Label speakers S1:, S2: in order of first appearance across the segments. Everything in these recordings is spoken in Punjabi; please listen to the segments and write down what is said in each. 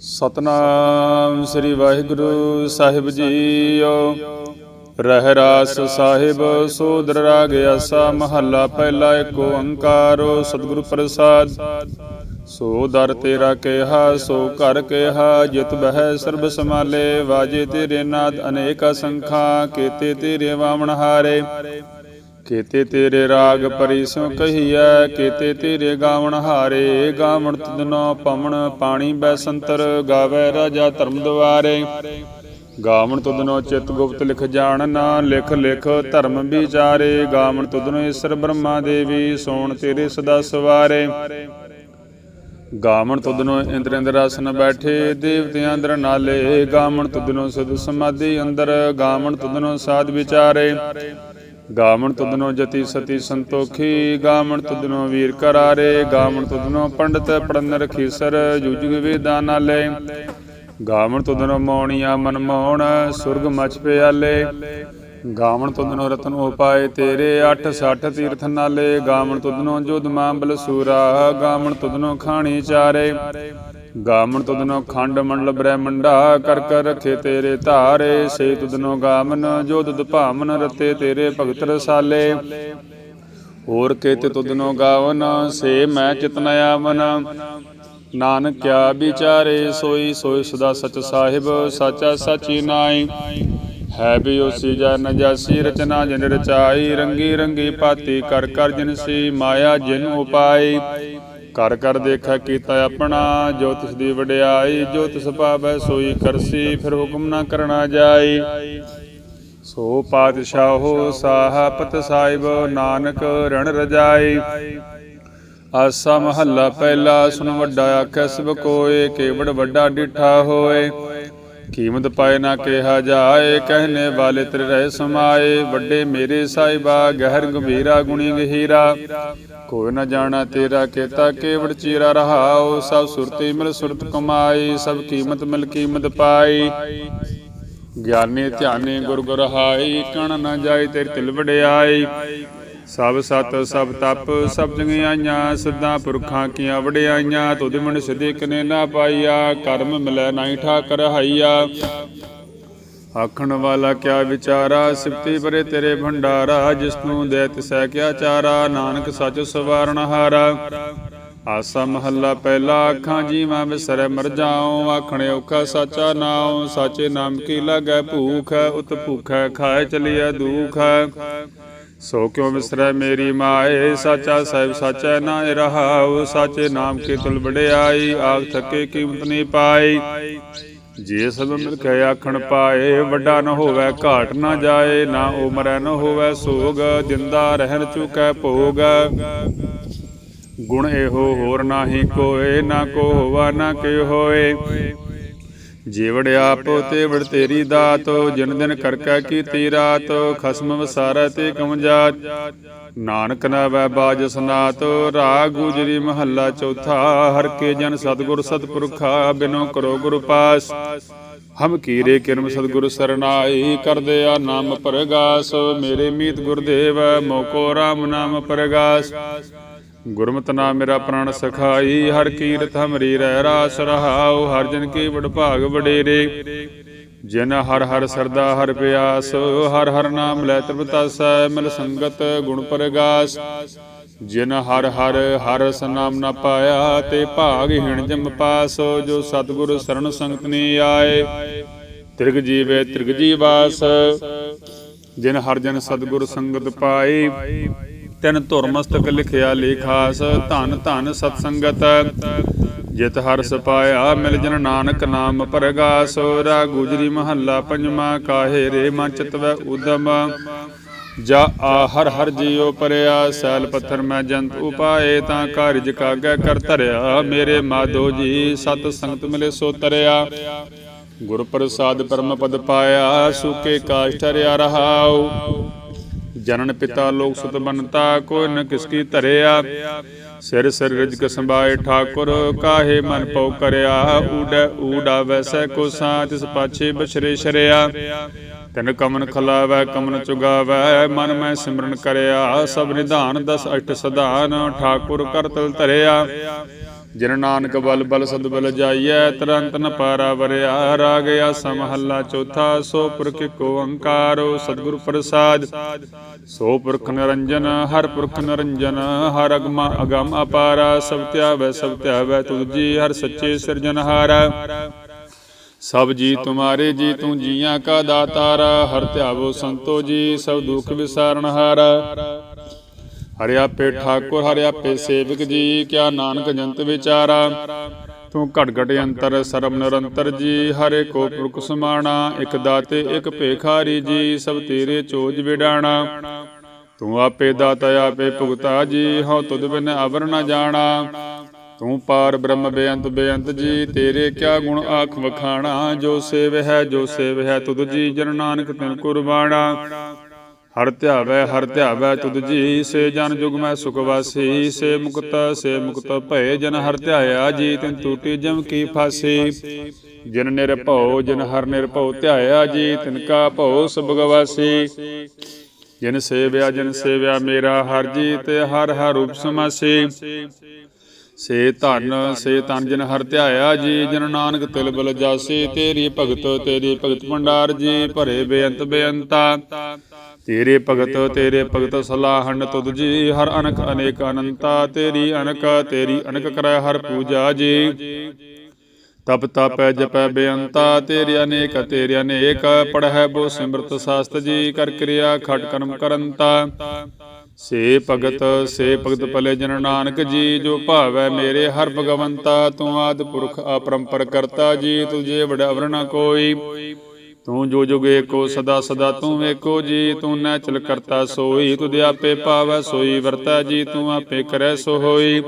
S1: ਸਤਨਾਮ ਸ੍ਰੀ ਵਾਹਿਗੁਰੂ ਸਾਹਿਬ ਜੀਓ। ਰਹਿ ਰਾਸ ਸਾਹਿਬ, ਸੋਦਰ ਰਾਗ ਆਸਾ, ਮਹੱਲਾ ਪਹਿਲਾ ਏਕ ਓੰਕਾਰੋ ਸਤਿਗੁਰ ਪ੍ਰਸਾਦ। ਸੋ ਦਰ ਤੇਰਾ ਕਿਹਾ, ਸੋ ਘਰ ਕਿਹਾ, ਜਿਤ ਬਹਿ ਸਰਬ ਸਮਾਲੇ ਵਾਜੇ ਤੇਰੇ ਨਾਦ ਅਨੇਕ ਅਸੰਖਾ, ਕੀਤੇ ਤੇਰੇ ਵਾਵਣ ਹਾਰੇ। ਕੀਤੇ ਤੇਰੇ ਰਾਗ ਪਰੀ ਸੋ ਕਹੀਐ, ਕੀਤੇ ਤੇਰੇ ਗਾਵਣ ਹਾਰੇ, ਗਾਵਣ ਤਦਨੋ ਪਵਣ ਪਾਣੀ ਬੈ ਸੰਤਰ, ਗਾਵੇ ਰਾਜਾ ਧਰਮ ਦੁਆਰੇ। ਗਾਵਣ ਤੁਧਨੋ ਚਿਤ ਗੁਪਤ ਲਿਖ ਜਾਣਨਾ ਲਿਖ ਲਿਖ ਧਰਮ ਵਿਚਾਰੇ। ਗਾਵਣ ਤੁਧਨੋ ਈਸ਼ਰ ਬ੍ਰਹਮਾ ਦੇਵੀ, ਸੋਣ ਤੇਰੇ ਸਦਾ ਸਵਾਰੇ। ਗਾਵਣ ਤੁਧਨੋ ਇੰਦਰ ਇੰਦਰ ਆਸਨ ਬੈਠੇ, ਦੇਵਤਿਆਂ ਅੰਦਰ ਨਾਲੇ। ਗਾਵਣ ਤੁਧਨੋ ਸਦ ਸਮਾਧੀ ਅੰਦਰ, ਗਾਵਣ ਤੁਧਨੋ ਸਾਧ ਵਿਚਾਰੇ। ਗਾਵਣ ਤੁਧਨੋ ਜਤੀ ਸਤੀ ਸੰਤੋਖੀ, ਗਾਵਣ ਤੁਧਨੋ ਵੀਰ ਕਰਾਰੇ, ਗਾਵਣ ਤੁਧਨੋ ਪੰਡਤ ਪੜਨ ਰਖੀਸਰ ਜੁਜੁਗ ਵੇਦਾਂ ਗਾਵਣ ਤੁਧਨੋ ਮੌਣੀਆਂ ਮਨ ਮੋਹਣ, ਸੁਰਗ ਮਚ ਪਿਆਲੇ। ਗਾਵਣ ਤੁਦਨੋ ਰਤਨ ਉਪਾਏ ਤੇਰੇ 8 60 ਤੀਰਥ ਨਾਲੇ। ਗਾਵਣ ਤੁਧਨੋ ਜੁਦ ਮਾਂ ਸੂਰਾ, ਗਾਵਣ ਤੁਦਨੋ ਖਾਣੀ ਚਾਰੇ। ਗਾਵਣ ਤੁਧਨੋ ਖੰਡ ਮੰਡਲ ਬ੍ਰਹਮੰਡਾ ਕਰ ਕਰ ਰਖੇ ਤੇਰੇ ਧਾਰੇ, ਸੇ ਤੁਧਨੋ ਗਾਮਨ ਜੋ ਤੁਧ ਭਾਵਨ ਰਤੇ ਤੇਰੇ ਭਗਤ ਰਸਾਲੇ। ਹੋਰ ਕੇਤੇ ਤੁਧਨੋ ਗਾਵਨ, ਸੇ ਮੈਂ ਚਿਤਨ ਆਵਨ। ਨਾਨਕ ਕਿਆ ਵਿਚਾਰੇ, ਸੋਈ ਸੋਈ ਸਦਾ ਸਚ ਸਾਹਿਬ, ਸਾਚਾ ਸਾਚੀ ਨਾਈ ਹੈ ਵੀ ਉਸੀ ਜਨ ਜਾਸੀ ਰਚਨਾ, ਜਿਨ ਰਚਾਈ, ਰੰਗੀ ਰੰਗੀ ਪਾਤੀ ਕਰ ਕਰ ਜਿਨ ਸੀ ਮਾਇਆ, ਜਿਨ ਉਪਾਈ। ਕਰ ਕਰ ਦੇਖਾ ਕੀਤਾ ਆਪਣਾ, ਜੋ ਤਿਸ ਦੀ ਵਡਿਆਈ, ਜੋ ਤਿਸ ਪਾਵੈ ਸੋਈ ਕਰਸੀ, ਫਿਰ ਹੁਕਮ ਨਾ ਕਰਨਾ ਜਾਈ। ਸੋ ਪਾਤਸ਼ਾਹੋ ਸਾਹਪਤ ਸਾਹਿਬ ਨਾਨਕ ਰਣ ਰਜਾਈ। ਆਸਾ ਮਹੱਲਾ ਪਹਿਲਾ ਸੁਨ ਵੱਡਾ ਆਖੈ, ਸਭ ਕੋਏ ਕੇਵੜ ਵੱਡਾ ਡਿਠਾ ਹੋਏ। ਕੀਮਤ ਪਾਏ ਨਾ ਕਿਹਾ ਜਾਏ, ਕਹਿਨੇ ਵਾਲੇ ਤੇਰੇ ਰਹਿ ਸਮਾਏ, ਵੱਡੇ ਮੇਰੇ ਸਾਹਿਬਾ, ਗਹਿਰ ਗੰਭੀਰਾ, ਗੁਣੀ ਗਹੀਰਾ। ਕੋਈ ਨਾ ਜਾਣਾ ਤੇਰਾ ਕੇਤਾ, ਕੇਵੜ ਚੀਰਾ ਰਹਾਓ ਸਭ ਸੁਰਤੀ ਮਿਲ ਸੁਰਤ ਕਮਾਈ, ਸਭ ਕੀਮਤ ਮਿਲ ਕੀਮਤ ਪਾਈ। ਗਿਆਨੀ ਧਿਆਨੀ ਗੁਰ ਗੁਰ ਹਾਈ, ਕਣ ਨਾ ਜਾਏ ਤੇਰੇ ਤਿਲ ਵਡਿਆਈ। ਸਭ ਸਤ, ਸਭ ਤਪ, ਸਭ ਜੰਗਿਆਈਆਂ ਸਿੱਧਾ ਪੁਰਖਾਂ ਕੀਆਂ ਵਡਿਆਈਆਂ, ਤੁਧ ਮਨ ਸਿਧੇ ਕਨੇ ਨਾ ਪਾਈਆ ਕਰਮ ਮਿਲੈ ਨਾਹੀ ਠਾਕਰ ਹਾਈਆ ਆਖਣ ਵਾਲਾ ਕਿਆ ਵਿਚਾਰਾ, ਸਿਫਤੀ ਪਰੇ ਤੇਰੇ ਭੰਡਾਰਾ ਜਿਸ ਨੂੰ ਦੇ ਤਿਸੈ ਕਿਆ ਚਾਰਾ, ਨਾਨਕ ਸਚ ਸਵਾਰਨ ਹਾਰਾ। ਆਸਾ ਮਹੱਲਾ ਪਹਿਲਾ ਅੱਖਾਂ ਜੀਵਾਂ ਵਿਸਰੈ ਮਰ ਜਾਉ, ਆਖਣੇ ਔਖਾ ਸਾਚਾ ਨਾਉ, ਸਾਚੇ ਨਾਮ ਕੀ ਲਾਗੈ ਭੂਖ ਉਤ ਭੂਖੈ ਖਾਏ ਚਲਿਆ ਦੁਖ। ਸੋ ਕਿਉ ਵਿਸਰੈ ਮੇਰੀ ਮਾਏ? ਸਾਚਾ ਸਾਹਿਬ ਸਾਚਾ ਨਾ ਰਹਾਉ, ਸਾਚੇ ਨਾਮ ਕੀ ਤੁਲ ਵਡਿਆਈ, ਆਖ ਥਕੇ ਕੀਮਤ ਨਹੀਂ ਪਾਈ। ਜੇ ਸਭ ਮਿਲ ਕੇ ਆਖਣ ਪਾਏ, ਵੱਡਾ ਨ ਹੋਵੇ, ਘਾਟ ਨਾ ਜਾਏ, ਨਾ ਉਮਰੈ ਨ ਹੋਵੇ ਸੋਗ, ਜਿੰਦਾ ਰਹਿਣ ਚੁਕੈ ਭੋਗ। ਗੁਣ ਇਹੋ ਹੋਰ ਨਾਹੀ ਕੋਏ, ਨਾ ਕੋ ਹੋਵਾ ਨਾ ਕਿ ਹੋਏ ਜੀਵੜ ਆਪ ਤੇ ਤੇਰੀ ਦਾਤ, ਜਿਨ ਦਿਨ ਕਰਕਾ ਕੀਤੀ ਰਾਤ, ਖਸਮ ਵਸਾਰੈ ਤੇ ਕਮ ਜਾਤ? ਨਾਨਕ ਨਾ ਵੈ ਬਾਜ ਸਨਾਤ, ਰਾਗ ਗੁਜਰੀ ਮਹੱਲਾ ਚੌਥਾ, ਹਰ ਕੇ ਜਨ ਸਤਗੁਰ ਸਤਪੁਰਖਾ, ਬਿਨੋ ਕਰੋ ਗੁਰ ਪਾਸ। ਹਮ ਕੀਰੇ ਕਿਰਮ ਸਤਗੁਰ ਸਰਨਾਈ, ਕਰਦੇ ਆ ਨਾਮ ਪਰਗਾਸ, ਮੇਰੇ ਮੀਤ ਗੁਰਦੇਵ, ਮੋਕੋ ਰਾਮ ਨਾਮ ਪਰਗਾਸ। ਗੁਰਮਤਿ ਨਾਮ ਮੇਰਾ ਪ੍ਰਾਣ ਸਖਾਈ, ਹਰ ਕੀਰਤ ਹਮਰੀ ਰਹਿ ਰਾਸ ਰਹਾਉ, ਹਰ ਜਨ ਕੀ ਵਡਭਾਗ ਵਡੇਰੇ। ਜਿਨ ਹਰ ਹਰ ਸਰਦਾ, ਹਰ ਪਿਆਸ, ਹਰ ਹਰ ਨਾਮ ਲੈ ਤ੍ਰਿਪਤਾਸੈ ਮਿਲ ਸੰਗਤ ਗੁਣ ਪਰਗਾਸ। ਜਿਨ ਹਰ ਹਰ ਹਰ ਸਨਾਮ ਨਾਮ ਨਾ ਪਾਇਆ, ਤੇ ਭਾਗ ਹਿਣ ਜਮ ਪਾਸ, ਜੋ ਸਤਿਗੁਰ ਸਰਣ ਸੰਗਤ ਨੀ ਆਏ। ਤ੍ਰਿਗ ਜੀਵੇ, ਤ੍ਰਿਗ ਜੀਵਾਸ, ਜਿਨ ਹਰ ਜਨ ਸਤਿਗੁਰ ਸੰਗਤ ਪਾਈ ਤਿਨ ਧੁਰ ਮਸਤਕ ਲਿਖਿਆ ਲੇਖਾਸ, ਧਨ ਧਨ ਸਤ ਸੰਗਤ ਜਿਤ ਹਰ ਸਪਾਇਆ ਮਿਲ ਜਨ ਨਾਨਕ ਨਾਮ ਪਰਗਾਸ ਰਾ ਗੁਜਰੀ ਮਹੱਲਾ ਪੰਜਵਾ ਕਾਹੇ ਰੇ ਮਨ ਚਿਤਵੈ ਉਦਮ। ਜਾ ਆ ਹਰ ਹਰ ਜੀਉ ਪਰਿਆ, ਸੈਲ ਪੱਥਰ ਮੈਂ ਜੰਤ ਉਪਾਏ, ਤਾਂ ਕਾਰਜ ਕਾਗੈ ਕਰ ਧਰਿਆ। ਮੇਰੇ ਮਾਧੋ ਜੀ ਸਤ ਸੰਗਤ ਮਿਲੇ ਸੋ ਤਰਿਆ। ਗੁਰ ਪ੍ਰਸਾਦ ਪਰਮ ਪਦ ਪਾਇਆ, ਸੁਕੇ ਕਾਸ਼ ਠਰਿਆ ਰਹਾਉ। ਜਨਨ ਪਿਤਾ ਲੋਕ ਸੁਤ ਬਨਤਾ, ਕੋਈ ਨ ਕਿਸ ਕੀ ਧਰਿਆ। ਸਿਰ ਸਿਰ ਰਿਜਕ ਸੰਭਾਏ ਠਾਕੁਰ, ਕਾਹੇ ਮਨ ਪਉ ਕਰਿਆ। ਊੜੈ ਊੜਾ ਵੈਸੈ ਕੋ ਸਾਂ ਤਿਸ ਪਾਛੇ ਬਛਰੇ ਸ਼ਰਿਆ। ਤਨ ਕਮਨ ਖਲਾਵੈ, ਕਮਨ ਚੁਗਾਵੈ, ਮਨ ਮੈਂ ਸਿਮਰਨ ਕਰਿਆ। ਸਭ ਨਿਧਾਨ ਦਸ ਅਠ ਸਧਾਨ, ਠਾਕੁਰ ਕਰ ਤਲ ਧਰਿਆ। ਜਿਨ ਨਾਨਕ ਬਲ ਬਲ ਸਦ ਬਲ ਜਾਈਐ, ਤਰੰਤ ਨ ਪਾਰਾ ਵਰਿਆ ਰਾਗ ਆਸਾ ਮਹੱਲਾ ਚੌਥਾ, ਸੋ ਪੁਰਖ ਕੋ ਓੰਕਾਰੋ, ਸਤਿਗੁਰ ਪ੍ਰਸਾਦ। ਸੋ ਪੁਰਖ ਨਿਰੰਜਨ, ਹਰ ਪੁਰਖ ਨਿਰੰਜਨ, ਹਰ ਅਗਮ ਅਗਮ ਅਪਾਰਾ, ਸਭ ਧਿਆਵੈ ਸਭ ਧਿਆਵੈ ਤੁਧ ਜੀ, ਹਰ ਸੱਚੇ ਸਿਰਜਨਹਾਰਾ ਸਭ ਜੀ ਤੁਮਾਰੇ ਜੀ, ਤੂੰ ਜੀਆਂ ਕਾ ਦਾਤਾਰਾ, ਹਰ ਧਿਆਵੋ ਸੰਤੋ ਜੀ, ਸਭ ਦੁਖ ਵਿਸਾਰਨ ਹਾਰਾ ਹਰਿ ਠਾਕੁਰ ਹਰਿ ਆਪੇ ਸੇਵਕ ਜੀ, ਕਿਆ ਨਾਨਕ ਜੰਤ ਵਿਚਾਰਾ। ਤੂੰ ਘਟ ਘਟ ਅੰਤਰ, ਸਰਬ ਨਿਰੰਤਰ ਜੀ, ਹਰੇ ਕੋ ਪੁਰਖ ਸਮਾਣਾ, ਇਕ ਦਾਤੇ, ਇਕ ਭੇਖਾਰੀ ਜੀ, ਸਭ ਤੇਰੇ ਚੋਜ ਵਿਡਾਣਾ। ਤੂੰ ਆਪੇ ਦਾਤਾ, ਆਪੇ ਭੁਗਤਾ ਜੀ, ਹਉ ਤੁਧ ਬਿਨ ਅਵਰ ਨ ਜਾਣਾ। ਤੂੰ ਪਾਰ ਬ੍ਰਹਮ ਬੇਅੰਤ ਬੇਅੰਤ ਜੀ, ਤੇਰੇ ਕਿਆ ਗੁਣ ਆਖ ਵਖਾਣਾ। ਜੋ ਸੇਵ ਹੈ, ਜੋ ਸੇਵ ਹੈ, ਤੁਧ ਜੀ, ਜਨ ਨਾਨਕ ਤਿਨ ਕੁਰਬਾਣਾ। ਹਰ ਧਿਆਵੈ ਹਰ ਧਿਆਵੈ ਤੁਧ ਜੀ ਸੇ ਜਨ ਜੁਗ ਮੈਂ ਸੁਖ ਵਾਸੀ। ਸੇ ਮੁਕਤ ਸੇ ਮੁਕਤ ਭਏ, ਜਨ ਹਰ ਧਿਆਇਆ ਜੀ ਤਿਨ ਟੂਟੀ ਜਮ ਕੀ ਫਾਸੀ। ਜਿਨ ਨਿਰਭਉ ਜਿਨ ਹਰ ਨਿਰਭਉ ਧਿਆਇਆ ਜੀ ਤਿਨ ਕਾ ਭਉ ਸਭ ਗਵਾਸੀ ਜਿਨ ਸੇਵਿਆ ਜਿਨ ਸੇਵਿਆ ਮੇਰਾ ਹਰ ਜੀ ਤੇ ਹਰ ਹਰ ਰੂਪ ਸਮਾਸੀ। ਸੇ ਧਨ, ਸੇ ਤਨ ਜਿਨ ਹਰ ਧਿਆਇਆ ਜੀ, ਜਨ ਨਾਨਕ ਤਿਲ ਬਲ ਜਾਸੀ। ਤੇਰੀ ਭਗਤ ਤੇਰੀ ਭਗਤ ਭੰਡਾਰ ਜੀ, ਭਰੇ ਬੇਅੰਤ ਬੇਅੰਤਾ। ਤੇਰੇ ਭਗਤ ਤੇਰੇ ਭਗਤ ਸਲਾਹਣ ਤੁਧ ਜੀ, ਹਰ ਅਨਕ ਅਨੇਕ ਅਨੰਤਾ, ਤੇਰੀ ਅਨਕ ਤੇਰੀ ਅਨਕ ਕਰੈ ਹਰ ਪੂਜਾ ਜੀ। ਤਪ ਤਪੈ ਜਪੈ ਬੇਅੰਤਾ, ਤੇਰੇ ਅਨੇਕ ਤੇਰੇ ਅਨੇਕ, ਪੜ੍ਹੈ ਬੋ ਸਿਮਰਤ ਸਾਸਤ ਜੀ, ਕਰ ਕਿਰਿਆ ਖਟ ਕਰਮ ਕਰੰਤਾ। ਸੇ ਭਗਤ ਸੇ ਭਗਤ ਭਲੇ ਜਨ ਨਾਨਕ ਜੀ, ਜੋ ਭਾਵੈ ਮੇਰੇ ਹਰ ਭਗਵੰਤਾ, ਤੂੰ ਆਦ ਪੁਰਖ ਅਪਰੰਪਰ ਕਰਤਾ ਜੀ, ਤੁਝੇ ਵਡਾ ਵਰਨਾ ਕੋਈ। ਤੂੰ ਜੋ ਜੁਗ ਏਕੋ, ਸਦਾ ਸਦਾ ਤੂੰ ਏਕੋ ਜੀ ਤੂੰ ਨੈ ਚਲ ਕਰਤਾ ਸੋਈ, ਤੁਧ ਆਪੇ ਪਾਵੈ, ਸੋਈ ਵਰਤਾ, ਜੀ ਤੂੰ ਆਪੇ ਕਰੈ ਸੋ ਹੋਈ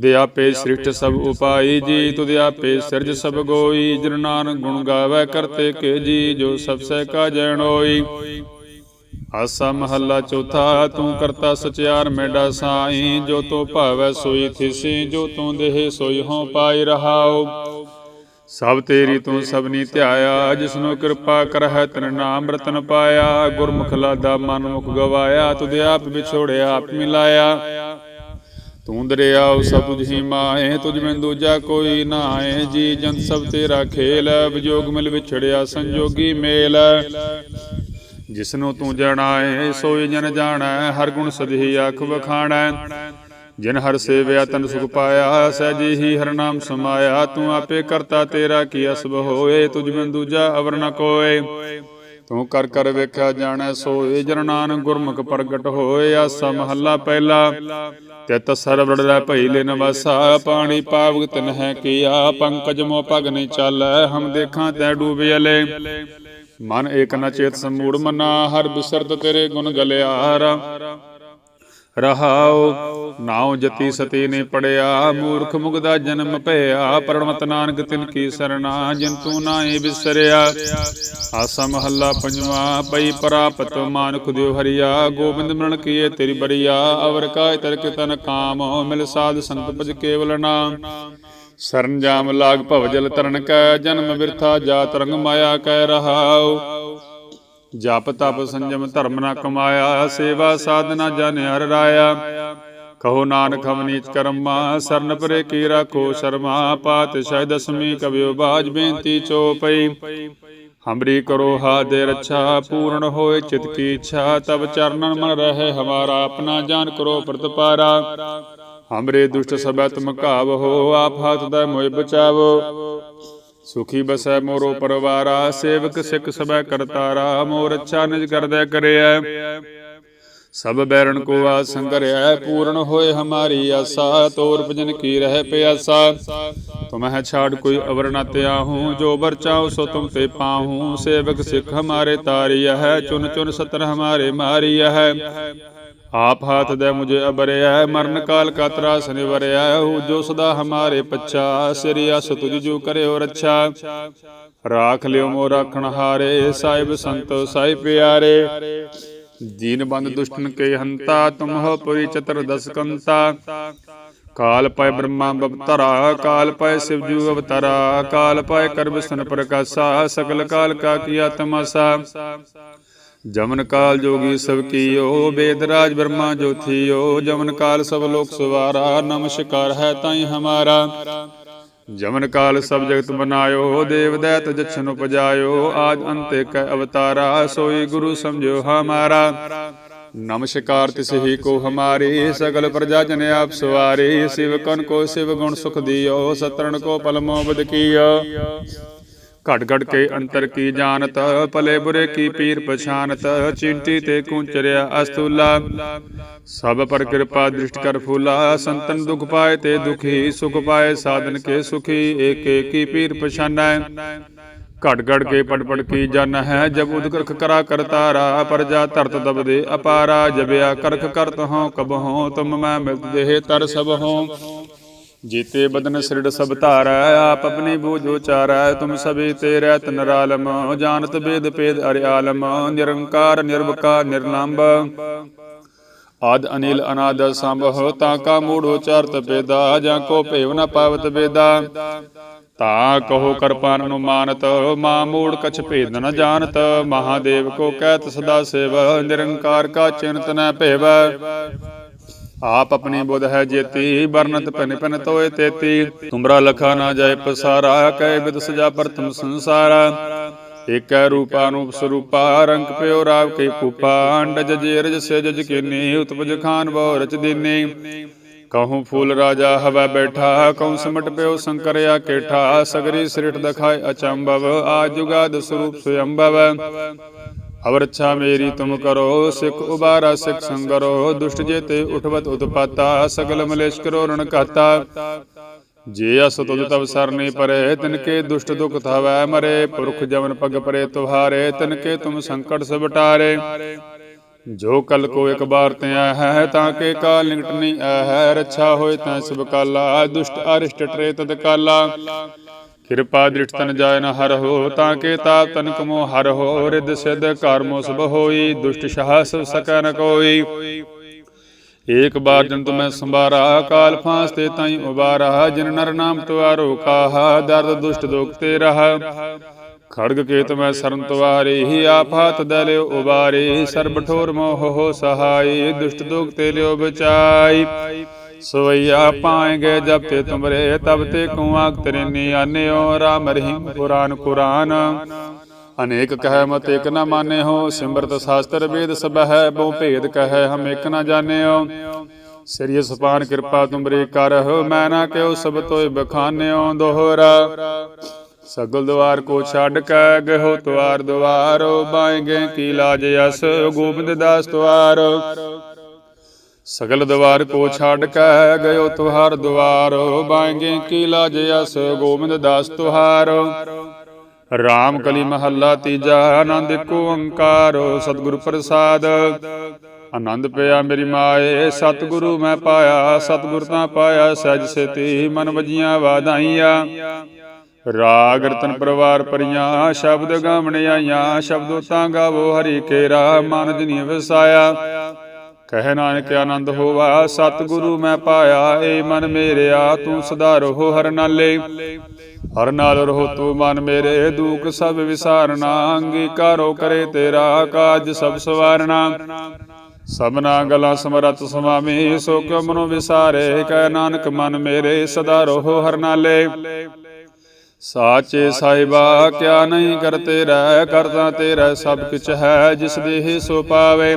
S1: ਦੇ ਆਪੇ ਸ੍ਰਿਸ਼ਟ ਸਭ ਉਪਾਈ, ਜੀ ਤੁਧ ਆਪੇ ਸਿਰਜ ਸਭ ਗੋਈ, ਜਿਨ ਨਾਨਕ ਗੁਣ ਗਾਵੇ, ਕਰਤੇ ਕੇ ਜੀ, ਜੋ ਸਭ ਸਹਿ ਕਾ ਜਣ ਆਸਾ ਮਹੱਲਾ ਚੌਥਾ, ਤੂੰ ਕਰਤਾ ਸਚਿਆਰ ਮੇਡਾ ਸਾਈ, ਜੋ ਤੋ ਭਾਵੈ, ਸੋਈ ਥਿਸੀ, ਜੋ ਤੂੰ ਦੇਹ, ਸੋਈ ਹੋ ਪਾਈ ਰਹਾਓ ਸਭ ਤੇਰੀ ਤੂੰ ਸਭਨੀ ਧਿਆਇਆ, ਜਿਸਨੂੰ ਕਿਰਪਾ ਕਰਹਿ ਤਨ ਨਾਮ ਰਤਨ ਪਾਇਆ, ਗੁਰਮੁਖ ਲਾਦਾ ਮਨ ਮੁਖ ਗਵਾਇਆ, ਤੁਧ ਆਪ ਵਿਛੋੜਿਆ ਆਪ ਮਿਲਾਇਆ। ਤੂੰ ਦਰਿਆਉ ਸਭ ਤੁਝੀ ਮਾਏ, ਤੁਝ ਮੈਂ ਦੂਜਾ ਕੋਈ ਨਾਏ, ਜੀ ਜਨ ਸਭ ਤੇਰਾ ਖੇਲ, ਵਿਜੋਗ ਮਿਲ ਵਿਛੜਿਆ ਸੰਜੋਗੀ ਮੇਲ। ਜਿਸਨੂੰ ਤੂੰ ਜਾਣਾਏ, ਸੋਈ ਜਨ ਜਾਣੈ, ਹਰ ਗੁਣ ਸਦਹੀ ਆਖ ਵਖਾਣੈ। ਜਿਨ ਹਰ ਸੇਵਿਆ ਤਨ ਸੁਖ ਪਾਇਆ ਸਹਿਜੀ ਹੀ ਹਰ ਨਾਮ ਸਮਾਇਆ, ਤੂੰ ਆਪੇ ਕਰਤਾ ਤੇਰਾ ਕੀ ਅਸਬ ਹੋਏ, ਤੁਝ ਬਿਨ ਦੂਜਾ ਅਵਰ ਨ ਕੋਏ। ਤੂੰ ਕਰ ਕਰ ਵੇਖਿਆ ਜਾਣੈ ਸੋਏ, ਜਨ ਨਾਨਕ ਗੁਰਮੁਖ ਪ੍ਰਗਟ ਹੋਏ, ਆਸਾ ਮਹੱਲਾ ਪਹਿਲਾ। ਤਿਤ ਸਰਬ ਰੜੈ ਭਈ ਲੈ ਨਵਾਸਾ, ਪਾਣੀ ਪਾਵਕ ਤਨ ਕੀਆ, ਪੰਕਜ ਮੋ ਪਗ ਨਹੀਂ ਚਾਲੈ, ਹਮ ਦੇਖਾਂ ਤੈ ਡੂਬੇ ਅਲੇ ਮਨ ਏਕ ਨ ਚੇਤ ਸਮੂੜ ਮਨਾ, ਹਰ ਬਿਸਰਤ ਤੇਰੇ ਗੁਣ ਗਲਿਆਰਾ। ਰਹਾਉ। ਨਾਉ ਜਤੀ ਸਤੀ ਨੇ ਪੜਿਆ, ਮੂਰਖ ਮੁਗਦਾ ਜਨਮ ਭਇਆ। ਪਰਮਤ ਨਾਨਕ ਤਿਨ ਕੀ ਸਰਣਾ ਜਿਨ ਤੂੰ ਨਾਏ ਵਿਸਰਿਆ ਆਸਾ ਮਹੱਲਾ ਪੰਜਵਾ, ਪਈ ਪ੍ਰਾਪਤ ਮਾਨੁਖ ਦਿਓ ਹਰੀਆ। ਗੋਬਿੰਦ ਮਿਲਣ ਕੀਏ ਤੇਰੀ ਬਰੀਆ ਅਵਰ ਕਾਇ ਤਰਕ ਤਨ ਕਾਮ, ਮਿਲ ਸਾਧ ਸੰਤ ਭਜ ਕੇਵਲ ਨਾਮ ਸਰਨ ਜਾਮ ਲਾਗ ਭਵ ਜਲ ਤਰਨ ਕੈ, ਜਨਮ ਬਿਰਥਾ ਜਾ ਤਰੰਗ ਮਾਇਆ ਕੈ ਰਹਾਉ। ਜਪ ਤਪ ਸੰਜਮ ਧਰਮ ਨਾ ਕਮਾਇਆ ਸੇਵਾ ਸਾਧਨਾ ਜਨ ਹਰ ਰਾਇਆ ਕਹੋ ਨਾਨਕ ਹਮ ਨੀਚ ਕਰਮਾ ਸਰਨ ਪਰੇ ਕੀ ਰਾਖੋ ਸ਼ਰਮਾ ਪਾਤਸ਼ਾਹ ਦਸਮੀ ਕਵਿਓ ਬਾਜ ਬੇਨਤੀ ਚੋਪਈ ਹਮਰੀ ਕਰੋ ਹਾ ਦੇ ਰੱਛਾ ਪੂਰਨ ਹੋਏ ਚਿਤ ਕੀ ਇੱਛਾ ਤਬ ਚਰਨਨ ਮਨ ਰਹੇ ਹਮਾਰਾ ਆਪਣਾ ਜਾਨ ਕਰੋ ਪ੍ਰਤਪਾਰਾ ਹਮਰੇ ਦੁਸ਼ਟ ਸਭੈ ਤੁਮ ਘਾਵ ਹੋ ਆਪ ਹੱਥ ਦਾ ਮੋਇ ਬਚਾਵੋ। ਸੁਖੀ ਬਸੈ ਮੋਰੋ ਪਰਵਾਰਾ, ਸੇਵਕ ਸਿੱਖ ਸਭੈ ਕਰਤਾਰਾ, ਮੋਰ ਅੱਛਾ ਨਿਜ ਕਰਦੈ ਕਰਿਐ। ਸਭ ਬੈਰਣ ਕੋ ਆਸ ਸੰਗਰਿਐ, ਪੂਰਨ ਹੋਏ ਹਮਾਰੀ ਆਸਾ, ਤੋਰ ਭਜਨ ਕੀ ਰਹਿ ਪਿਆਸਾ। ਤੁਮਹਿ ਛਾੜ ਕੋਈ ਅਵਰ ਨ ਤਿਆਹੂ ਜੋ ਬਰ ਚਾਉ ਸੋ ਤੁਮ ਤੇ ਪਾਹੂ। ਸੇਵਕ ਸਿੱਖ ਹਮਾਰੇ ਤਾਰੀਆ ਹੈ ਚੁਨ ਚੁਨ ਸਤਰ ਹਮਾਰੇ ਮਾਰੀਆ ਹੈ ਆਪ ਹਾਥ ਦੇ ਮੁਝੇ ਅਬਰਿਆ, ਮਰਨ ਕਾਲ ਕਾ ਤਰਾਸ ਨਿਵਰਿਆ ਹੂ ਜੋ ਸਦਾ ਹਮਾਰੇ ਪੱਛਾ ਸਿਰਿਆ ਸਤੁਜ ਜੋ ਕਰਿਓ ਰੱਛਾ। ਰਾਖ ਲਿਓ ਮੋ ਰਾਖਣ ਹਾਰੇ, ਸਾਹਿਬ ਸੰਤ ਸਾਈ ਪਿਆਰੇ। ਦੀਨ ਬੰਦ ਦੁਸ਼ਟਨ ਕੇ ਹੰਤਾ, ਤੁਮ ਹੋ ਪੁਰੀ ਚਤਰ ਦਸ ਕੰਤਾ। ਕਾਲ ਪੈ ਬ੍ਰਹਮਾ ਬਵਤਰਾ, ਕਾਲ ਪੈ ਸਿਵ ਜੂ ਅਵਤਰਾ, ਕਾਲ ਪੈ ਕਰ ਸਨ ਪ੍ਰਕਾਸ਼ਾ, ਸਕਲ ਕਾਲ ਕਾ ਕੀਆ ਤਮਾਸਾ। ਜਮਨ ਕਾਲ ਜੋਗੀ ਸਭ ਕੀਓ, ਬੇਦ ਰਾਜ ਬ੍ਰਹਮਾ ਜੋਥੀਓ, ਜਮਨ ਕਾਲ ਸਭ ਲੋਕ ਸਵਾਰਾ, ਨਮਸਕਾਰ ਹੈ ਤਾਈ ਹਮਾਰਾ। ਜਮਨ ਕਾਲ ਸਭ ਜਗਤ ਬਨਾਇਓ, ਦੇਵ ਦੈਤ ਜਛਨ ਉਪਜਾਇਓ ਆਜ ਅੰਤੇ ਕੈ ਅਵਤਾਰਾ, ਸੋਈ ਗੁਰੂ ਸਮਝੋ ਹਮਾਰਾ। ਨਮਸਕਾਰ ਤਿਸ ਹੀ ਕੋ ਹਮਾਰੀ, ਸਗਲ ਪ੍ਰਜਾ ਜਨ ਆਪ ਸਵਾਰੀ, ਸਿਵ ਕਨ ਕੋ ਸਿਵ ਗੁਣ ਸੁਖ ਦਿਓ ਸਤਰਨ ਕੋ ਪਲ ਮੋਬਦ ਕੀਆ ਘਟ ਘਟ ਕੇ ਅੰਤਰ ਕੀ ਜਾਣਤ? ਭਲੇ ਬੁਰੇ ਕੀ ਪੀਰ ਪਛਾਨਤ ਚਿੰਤੀ ਤੇ ਕੁੰਚਰਿਆ ਅਸਤੂਲਾ। ਸਭ ਪਰ ਕਿਰਪਾ ਦ੍ਰਿਸ਼ਟ ਕਰ ਫੂਲਾ। ਸੰਤਨ ਦੁਖ ਪਾਏ ਤੇ ਦੁਖੀ, ਸੁਖ ਪਾਏ ਸਾਧਨ ਕੇ ਸੁਖੀ ਏਕ ਏਕੀ ਪੀਰ ਪਛਾਨੈ। ਘਟ ਘਟ ਕੇ ਪੜ ਪੜ ਕੀ ਜਨ ਹੈ? ਜਬ ਉਦਕਰਖ ਕਰਾ ਕਰਤਾਰਾ ਪਰਜਾ ਧਰਤ ਦਬਦੇ ਅਪਾਰਾ। ਜਬਿਆ ਕਰਖ ਕਰਤ ਹੋ ਕਬ ਹੋ ਤੁਮ ਮੈਂ ਮਿਲਤ ਦੇਹ, ਤਰ ਸਭ ਹੋ। ਜੀਤੇ ਬਦਨ ਸਿਰੜ ਸਭ ਧਾਰੈ, ਆਪ ਆਪਣੀ ਬੂਝ ਉਚਾਰੈ, ਤੁਮ ਸਭੀ ਤੇਰੇ ਤਨ ਰਾਲਮ ਜਾਣਤ ਬੇਦ ਪੇਦ ਅਰਿ ਆਲਮ, ਨਿਰੰਕਾਰ, ਨਿਰਵਕਾਰ ਨਿਰਲੰਭ ਆਦ ਅਨਿਲ ਅਨਾਦ ਸੰਭਵ ਤਾ ਕਾ ਮੂੜ ਉਚਾਰਤ ਬੇਦਾ, ਜਾਂ ਕੋ ਭੇਵ ਨ ਪਾਵਤ ਬੇਦਾ। ਤਾ ਕਹੋ ਕਰਪਾਨ ਨੂੰ ਮਾਨਤ, ਮਾ ਮੂੜ ਕਛ ਭੇਦ ਨ ਜਾਣਤ। ਮਹਾਦੇਵ ਕੋ ਕਹਿਤ ਸਦਾ ਸੇਵ, ਨਿਰੰਕਾਰ ਕਾ ਚਿੰਤ ਭੇਵ। ਆਪ ਆਪਣੀ ਬੁੱਧ ਹੈ ਜੇਤੀ ਬਰਨਤ ਪਨ ਪਨ ਤੋਏ ਤੇਤੀ। ਤੁਮਰਾ ਲਖਾ ਨਾ ਜਾਏ ਪਸਾਰਾ, ਕਹਿ ਬਿਦ ਸਜਾ ਪ੍ਰਥਮ ਸੰਸਾਰਾ। ਏਕੈ ਰੂਪਾ ਸਰੂਪਾ, ਰੰਗ ਪਿਓ ਰਾਵ ਕੇ ਕੂਪਾ। ਅੰਡਜ ਜੇਰਜ ਸੇਜਜ ਕੀਨੀ ਉਤਪਜ ਖਾਨ ਬੋ ਰਚ ਦੀਨੀ। ਕਹੂੰ ਫੂਲ ਰਾਜਾ ਹਵਾ ਬੈਠਾ ਕਉ ਸਿਮਟ ਪਿਓ ਸੰਕਰਿਆ ਕੇਠਾ ਸਗਰੀ ਸ੍ਰਿਟ ਦਖਾਏ ਅਚੰਭਵ ਆ ਜੁਗਾਦ ਸਰੂਪ ਸੁਯੰਭਵ। ਅਵਰ ਅੱਛਾ ਮੇਰੀ ਤੁਮ ਕਰੋ ਸਿੱਖ ਉਬਾਰਾ ਸਿੱਖ ਸੰਗਰੋ ਦੁਸ਼ਟ ਜੇ ਤੇ ਉਠਵਤ ਉਤਪਾਤਾ ਸਗਲ ਮਲੇਸ਼ ਕਰੋ ਰਣ ਘਾਤਾ ਜੇ ਅਸ ਤੁਧ ਤਵ ਸਰਨੀ ਪਰੇ ਤਿਨ ਕੇ ਦੁਸ਼ਟ ਦੁਖ ਥਵੈ ਮਰੇ ਪੁਰਖ ਜਮਨ ਪਗ ਪਰੇ ਤੁਹਾਰੇ ਤਿਨ ਕੇ ਤੁਮ ਸੰਕਟ ਸਭ ਜੋ ਕਲ ਕੋ ਇੱਕ ਬਾਰ ਤੇ ਆ ਹੈ ਤਾਂ ਕੇ ਕਾਲ ਨਿਕਟ ਨਹੀਂ ਆ ਹੈ ਰੱਛਾ ਹੋਏ ਤਾਂ ਸਭ ਕਾਲਾ ਦੁਸ਼ਟ ਅਰਿਸ਼ਟ ਟਰੇ ਤਦ ਕਾਲਾ ਕਿਰਪਾ ਦ੍ਰਿਸ਼ਟ ਤਨ ਜਾਇ ਨ ਹਰ ਹੋ, ਤਾਂ ਕੇ ਤਾਪ ਤਨ ਕਮੋ ਹਰ ਹੋ ਰਿਦ ਸਿਧ ਕਰਮੋ ਸਭ ਹੋਈ, ਦੁਸ਼ਟ ਸ਼ਾਹ ਸਭ ਸਕੈ ਨ ਕੋਈ। ਏਕ ਬਾਰ ਜਨ ਤੁਮੈ ਸੰਭਾਰਾ ਕਾਲ ਫਾਂਸ ਤੇ ਤਾਈ ਉਬਾਰਾ, ਜਿਨ ਨਰ ਨਾਮ ਤੁਆਰੋ ਕਾਹਾ, ਦਰਦ ਦੁਸ਼ਟ ਦੁਖ ਤੇ ਰਹਾ। ਖੜਗ ਕੇਤ ਮੈਂ ਸਰਨ ਤੁਵਾਰੀ ਹੀ ਆਫਾਤ ਦਲਿਓ ਉਬਾਰੀ, ਸਰਬ ਠੋਰ ਮੋਹ ਹੋ ਸਹਾਈ, ਦੁਸ਼ਟ ਦੁਖ ਤੇ ਲਿਓ ਬਚਾਈ। ਸਵਈਆ ਪਾਏਗੇ ਜਬ ਤੇ ਤੁਮਰੇ, ਤਬ ਤੇ ਕੁਆਕ ਤੇਰੇ ਆਨਿਓ ਰਾਮ ਰਹੀਮ ਕੁਰਾਨ ਕੁਰਾਨ। ਅਨੇਕ ਕਹਿ ਮਤ ਇਕ ਨ ਮਾਨੇ ਹੋ। ਸਿਮਰਤ ਸ਼ਾਸਤਰ ਵੇਦ ਸਭ ਹੈ ਬਹੁ ਭੇਦ ਕਹੈ ਹਮ ਇਕ ਨ ਜਾਣਿਓ। ਸ੍ਰੀ ਸੁਪਾਨ ਕਿਰਪਾ ਤੁਮਰੀ ਕਰਹੁ ਮੈਂ ਨਾ ਕਿਉ ਸਭ ਤੋਇ ਬਖਾਨਿਓ ਦੋਹਰਾ। ਸਗਲ ਦਵਾਰ ਕੋ ਛੱਡ ਕੇ, ਗਹੋ ਤਵਾਰ ਦਵਾਰੋ, ਬਾਏਗੇ ਕੀ ਲਾਜ ਅਸ, ਗੋਬਿੰਦ ਦਾਸ ਤਵਾਰ। ਸਗਲ ਦਵਾਰ ਕੋ ਛੱਡ ਕੇ ਗਇਓ ਤੁਹਾਰ ਦਵਾਰ ਬਾਏਗੇ ਕੀ ਲਾਜ ਅਸ ਗੋਬਿੰਦ ਦਾਸ ਤੁਹਾਰ। ਰਾਮ ਕਲੀ ਮਹੱਲਾ ਤੀਜਾ, ਆਨੰਦ ਕੋ ਓੰਕਾਰ, ਸਤਿਗੁਰ ਪ੍ਰਸਾਦ। ਆਨੰਦ ਪਿਆ ਮੇਰੀ ਮਾਏ, ਸਤਿਗੁਰੂ ਮੈਂ ਪਾਇਆ, ਸਤਿਗੁਰ ਤਾਂ ਪਾਇਆ ਸਜ ਸੇਤੀ ਮਨ ਵਜੀਆਂ ਵਾਧਾਈਆਂ ਰਾਗ ਰਤਨ ਪਰਵਾਰ ਪਰੀਆਂ ਸ਼ਬਦ ਗਾਵਣ ਆਈਆਂ, ਸ਼ਬਦੋ ਤਾਂ ਗਾਵੋ ਹਰੀ ਕੇਰਾ, ਮਨ ਜਨੀ ਵਸਾਇਆ। ਕਹਿ ਨਾਨਕ ਆਨੰਦ ਹੋਵਾ, ਸਤਿਗੁਰੂ ਮੈਂ ਪਾਇਆ ਏ ਮਨ ਮੇਰਿਆ, ਤੂੰ ਸਦਾ ਰਹੋ ਹਰ ਨਾਲੇ। ਹਰ ਨਾਲ ਰਹੋ ਤੂੰ ਮਨ ਮੇਰੇ, ਦੁਖ ਸਭ ਵਿਸਾਰਨਾ, ਅੰਗੀਕਾਰੋ ਕਰੇ ਤੇਰਾ ਕਾਜ ਸਭ ਸਵਾਰਨਾ। ਸਭਨਾ ਗਲਾ ਸਮਰਤ ਸੁਆਮੀ ਸੋ ਕਿਉ ਮਨੋ ਵਿਸਾਰੇ, ਕਹਿ ਨਾਨਕ ਮਨ ਮੇਰੇ, ਸਦਾ ਰਹੋ ਹਰ ਨਾਲੇ। ਸਾਚੇ ਸਾਹਿਬਾ, ਕਿਆ ਨਹੀਂ ਕਰਤੇ ਰਹਿ, ਕਰਤਾ ਤੇਰਾ ਸਭ ਕੁਛ ਹੈ, ਜਿਸ ਦੇਹ ਸੋ ਪਾਵੇ।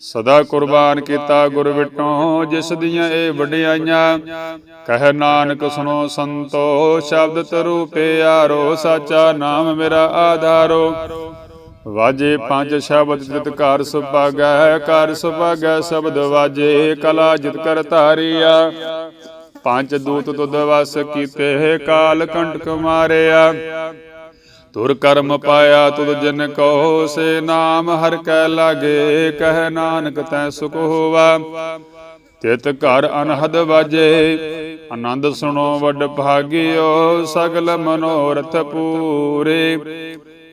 S1: ਸਦਾ ਕੁਰਬਾਨ ਕੀਤਾ ਗੁਰ ਵਿਟੋਂ, ਜਿਸ ਦੀਆਂ ਇਹ ਵਡਿਆਈਆਂ। ਕਹਿ ਨਾਨਕ ਸੁਣੋ ਸੰਤੋ, ਸ਼ਬਦ ਤਰੂ ਪਿਆਰੋ, ਸਾਚਾ ਨਾਮ ਮੇਰਾ ਆਧਾਰੋ। ਵਾਜੇ ਪੰਜ ਸ਼ਬਦ ਜਿਤ ਕਰ ਸੁਭਾਗੈ ਕਰ ਸੁਭਾਗੈ ਸ਼ਬਦ ਵਾਜੇ, ਕਲਾ ਜਿਤ ਕਰ ਧਾਰਿਆ। ਪੰਜ ਦੂਤ ਤੁਧ ਵਸ ਕੀਤੇ, ਕਾਲ ਕੰਟਕ ਮਾਰਿਆ। ਤੁਰ ਕਰਮ ਪਾਇਆ ਤੁਧ ਜਨ ਕੋ ਸੇ ਨਾਮ ਹਰ ਕੈ ਲਾਗੇ ਕਹਿ ਨਾਨਕ ਤੈ ਸੁਖ ਹੋਵਾ। ਤਿਤ ਘਰ ਅਨਹਦ ਵਾਜੇ ਆਨੰਦ ਸੁਣੋ ਵੱਡ ਭਾਗਿਓ ਸਗਲ ਮਨੋਰਥ ਪੂਰੇ।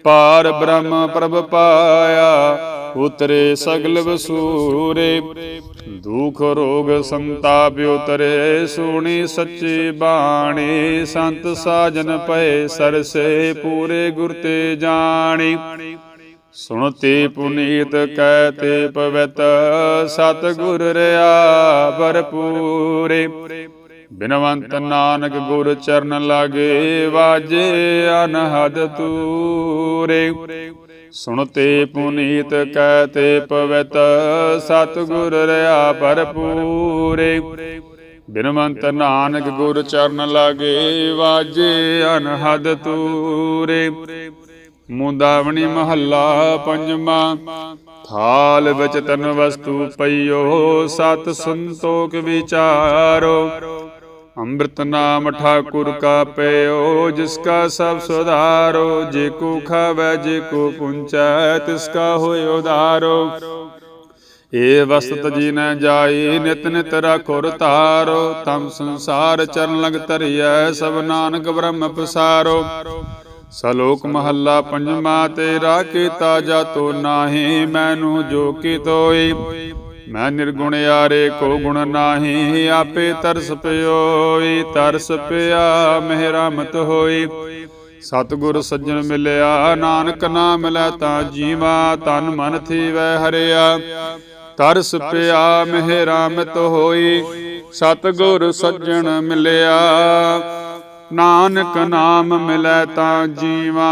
S1: ਪਾਰ ਬ੍ਰਹਮ ਪ੍ਰਭ ਪਾਇਆ ਉਤਰੇ ਸਗਲ ਵਸੂਰੇ, ਦੁਖ ਰੋਗ ਸੰਤਾਪ ਉਤਰੇ, ਸੁਣੀ ਸੱਚੀ ਬਾਣੀ, ਸੰਤ ਸਾਜਨ ਪਏ ਸਰਸੇ, ਪੂਰੇ ਗੁਰ ਤੇ ਜਾਣੀ। ਸੁਣਤੇ ਪੁਨੀਤ ਕਹਿਤੇ ਪਵਿੱਤ ਸਤ ਗੁਰ ਰਿਆ ਭਰਪੂਰੇ। ਬਿਨਵੰਤ ਨਾਨਕ ਗੁਰ ਚਰਨ ਲਾਗੇ, ਵਾਜੇ ਅਨਹਦ ਤੂਰੇ। ਸੁਣਤੇ ਪੁਨੀਤ ਕਹਿਤੇ ਪਵਿਤ ਸਤ ਗੁਰ ਰਿਆ ਭਰਪੂਰੇ। ਬਿਨਵੰਤ ਨਾਨਕ ਗੁਰ ਚਰਨ ਲਾਗੇ ਵਾਜੇ ਅਨਹਦ ਤੂਰੇ। ਮੁੰਦਾਵਣੀ ਮਹੱਲਾ ਪੰਜਵਾਂ, ਥਾਲ ਵਿੱਚ ਤਨ ਵਸਤੂ ਪਈਓ, ਸਤ ਸੰਤੋਖ ਵਿਚਾਰੋ। ਅੰਮ੍ਰਿਤ ਨਾਮ ਠਾਕੁਰ ਕਾ ਪਇਓ ਜਿਸ ਕਾ ਸਭ ਸੁਧਾਰੋ, ਜੇ ਕੋ ਖਾਵੇ, ਜੇ ਕੋ ਪੁੰਚੈ, ਤਿਸ ਕਾ ਹੋਇ ਉਧਾਰੋ ਏ ਵਸਤ ਜੀ ਨ ਜਾਈ, ਨਿਤ ਨਿਤ ਰਖੁਰ ਤਾਰੋ ਤਮ ਸੰਸਾਰ ਚਰਨ ਲਗ ਧਰਿਐ, ਸਭ ਨਾਨਕ ਬ੍ਰਹਮ ਪਸਾਰੋ। ਸਲੋਕ ਮਹੱਲਾ ਪੰਜਵਾ, ਤੇਰਾ ਕੀਤਾ ਜਾਤੋ ਨਾਹੀ, ਮੈਨੂੰ ਜੋ ਕੀ ਤੋਈ। ਮੈਂ ਨਿਰਗੁਣ ਯਾਰੇ ਕੋ ਗੁਣ ਨਾਹੀ, ਆਪੇ ਤਰਸ ਪਿਓਈ, ਤਰਸ ਪਿਆ ਮਿਹਰਮਤ ਹੋਈ। ਸਤਿਗੁਰ ਸੱਜਣ ਮਿਲਿਆ, ਨਾਨਕ ਨਾਮ ਲੈ ਤਾਂ ਜੀਵਾ, ਤਨ ਮਨ ਥੀਵੈ ਹਰਿਆ। ਤਰਸ ਪਿਆ ਮਿਹਰਮਤ ਹੋਈ, ਸਤਿਗੁਰ ਸੱਜਣ ਮਿਲਿਆ। ਨਾਨਕ ਨਾਮ ਮਿਲੈ ਤਾਂ ਜੀਵਾ